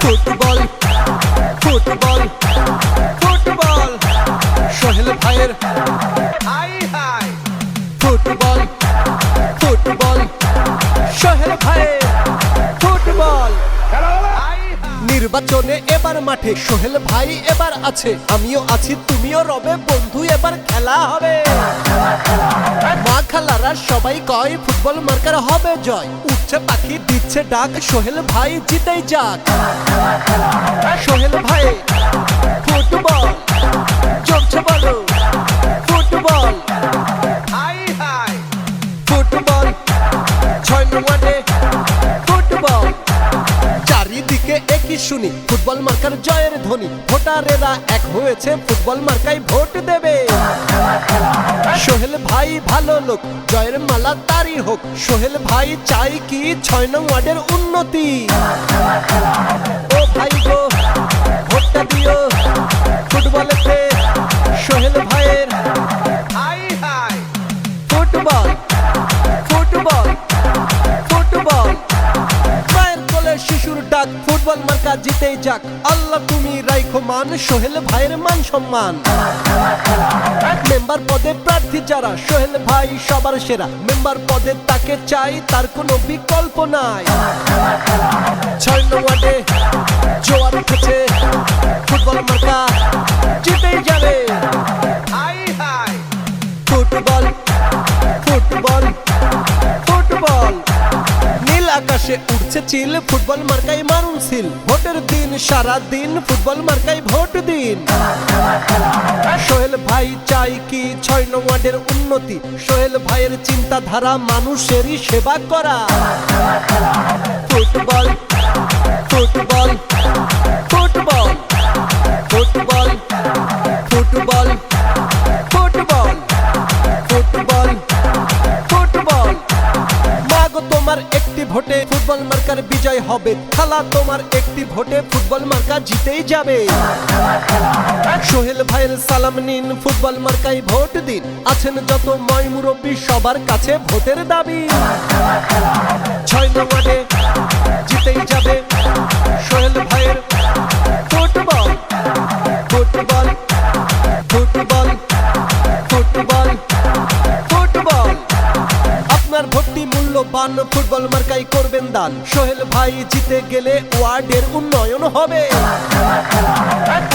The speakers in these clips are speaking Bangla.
Football football football. সোহেল ভাইয়ের হাই হাই। Football football. সোহেল ভাইয়ের ফুটবল। নির্বাচনে এবার মাঠে সোহেল ভাই এবার আছে আমিও আছি তুমিও রবে বন্ধু এবার খেলা হবে। খালারা সবাই কয়, ফুটবল মার্কার হবে জয়। উঠছে পাখি, দিচ্ছে ডাক, সোহেল ভাই জিতেই যাক। সোহেল ভাই, ফুটবল, জমছে বলো। একই শুনি? ফুটবল মার্কার জয়ের ধ্বনি। ভোটারেরা এক হয়েছে, ফুটবল মার্কায় ভোট দেবে। সোহেল ভাই ভালো লোক, জয়ের মালা তারই হোক। সোহেল ভাই চাই কি ছয় নং ওয়ার্ডের উন্নতি? ও ভাই গো, ভোটটা দিও। ফুটবলেতে ডাক ফুটবল মার্কা জিতেই যাক। আল্লাহ, তুমি রাইখো মান, সোহেল ভাইয়ের মান সম্মান। মেম্বার পদে প্রার্থী যারা, সোহেল ভাই সবার সেরা। মেম্বার পদে তাকে চাই, তার কোনো বিকল্প নাই। ছয় নম্বরে জোয়ার আকাশে উঠছে চিল, ফুটবল মার্কাই মারুন সিল। ভোটের দিন, সারা দিন ফুটবল মার্কাই ভোট দিন। সোহেল ভাই চাই কি ছয় নং ওয়ার্ডের উন্নতি? সোহেল ভাইয়ের চিন্তাধারা মানুষেরই সেবা করা। হবে খালা তোমার একটি ভোটে ফুটবল মার্কা জিতেই যাবে। সোহেল ভাইয়ের সালাম নিন, ফুটবল মার্কায় ভোট দিন। আছেন যত ময় মুরব্বী, সবার কাছে ভোটের দাবি। ছয় নম্বরে জিতেই যাবে সোহেল ভাইয়ের মূল্যবান ফুটবল মার্কাই করবেন দান। সোহেল ভাই জিতে গেলে ওয়ার্ডের উন্নয়ন হবে।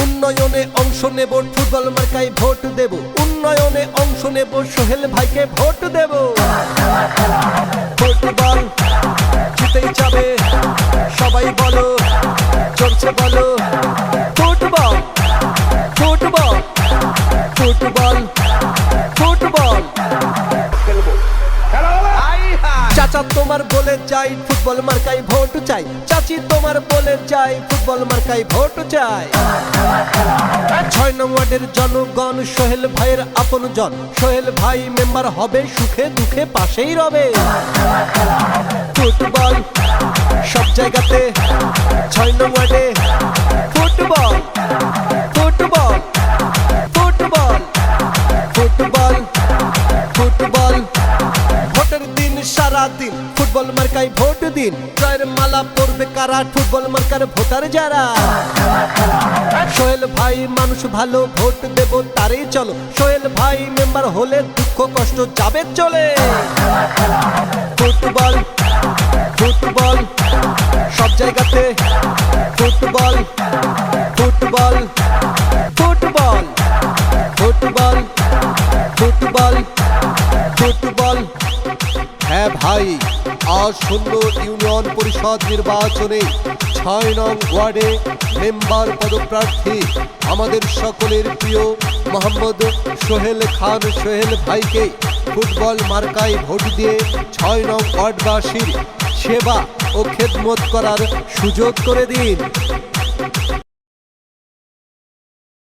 উন্নয়নে অংশ নেব, ফুটবল মার্কাই ভোট দেব। উন্নয়নে অংশ নেব, সোহেল ভাইকে ভোট দেব। ফুটবল জিতেই যাবে, সবাই বলো, চলছে বলো। চাচা তোমার বলে যাই ফুটবল মার্কাই ভোট চাই। চাচি তোমার বলে যাই ফুটবল মার্কাই ভোট চাই। ছয় নং ওয়ার্ডের জনগণ, সোহেল ভাইয়ের আপন জন সোহেল ভাই মেম্বার হবে, সুখে দুঃখে পাশেই রবে। ফুটবল সব জায়গাতে, ছয় নং ওয়ার্ডে ফুটবল মার্কায় ভোট দিন। জয়ের মালা পড়বে কারা? ফুটবল মার্কার ভোটার যারা? সোহেল ভাই, মানুষ ভালো, ভোট দেব তারই চলো। সোহেল ভাই, মেম্বার হলে দুঃখ কষ্ট যাবে চলে। ফুটবল ফুটবল, সব জায়গাতে football football football football football football. হ্যাঁ ভাই। আসন্ন ইউনিয়ন পরিষদ নির্বাচনে ছয় নং ওয়ার্ডে মেম্বার পদপ্রার্থী আমাদের সকলের প্রিয় মোহাম্মদ সোহেল খান সোহেল ভাইকে ফুটবল মার্কায় ভোট দিয়ে ছয় নং ওয়ার্ডবাসীর সেবা ও খেদমত করার সুযোগ করে দিন।